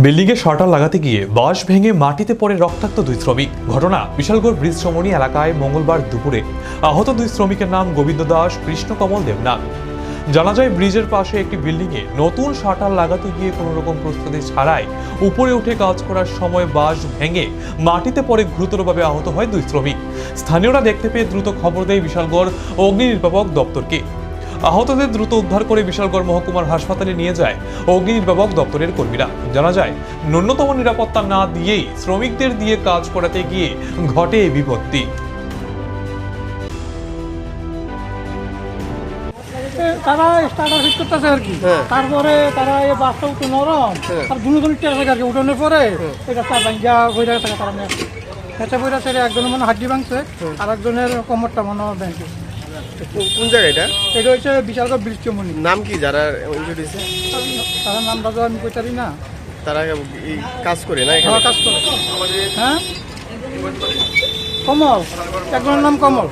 Building এ shutter লাগাতে গিয়ে বাঁশ ভেঙে মাটিতে পড়ে রক্তাক্ত দুই শ্রমিক। ঘটনা, বিশালগড় ব্রিজ চমনি এলাকায় মঙ্গলবার দুপুরে। আহত দুই শ্রমিকের নাম গোবিন্দ দাস কৃষ্ণকমল দেবনাথ। জানা যায়, ব্রিজের পাশে একটি বিল্ডিং এ নতুন শাটার লাগাতে গিয়ে কোনো রকম প্রস্তুতি ছাড়াই উপরে উঠে কাজ করার সময় বাঁশ ভেঙে মাটিতে পড়ে গুরুতরভাবে আহত হয় দুই শ্রমিক। স্থানীয়রা দেখতে পেয়ে দ্রুত খবর দেয় বিশালগড় অগ্নি নির্বাপক দপ্তরকে। আহতদের দ্রুত উদ্ধার করে বিশালগড় মহকুমার হাসপাতালে নিয়ে যায় অগ্নি নির্বাপক দপ্তরের কর্মীরা। জানা যায় ন্যূনতম নিরাপত্তা না দিয়েই শ্রমিকদের দিয়ে কাজ করাতে গিয়ে ঘটে বিপত্তি। তারা স্টার্টার ফিট করতেছে আর কি। তারপরে তারা এই বাসটা একটু নরম। আর দুনো দুনো টের আর কি উঠানোর পরে এটা তার ভাঙ্গা বইরা থাকে তারা নিয়ে। হেঁচে বইরা ছেড়ে একজনের মনে হাড্ডি ভাঙছে আর একজনের কোমরটা মনে হয় ভেঙছে কোন- জায়গা এটা? এটা হচ্ছে বিশালগড় বৃষ্টিমণি নাম কি যারা ইনজুরি তারা নামটা তো আমি কইতারি না। তারা এই কাজ করে না এখানে? কাজ করে। হ্যাঁ? কমল। একজনের নাম কমল।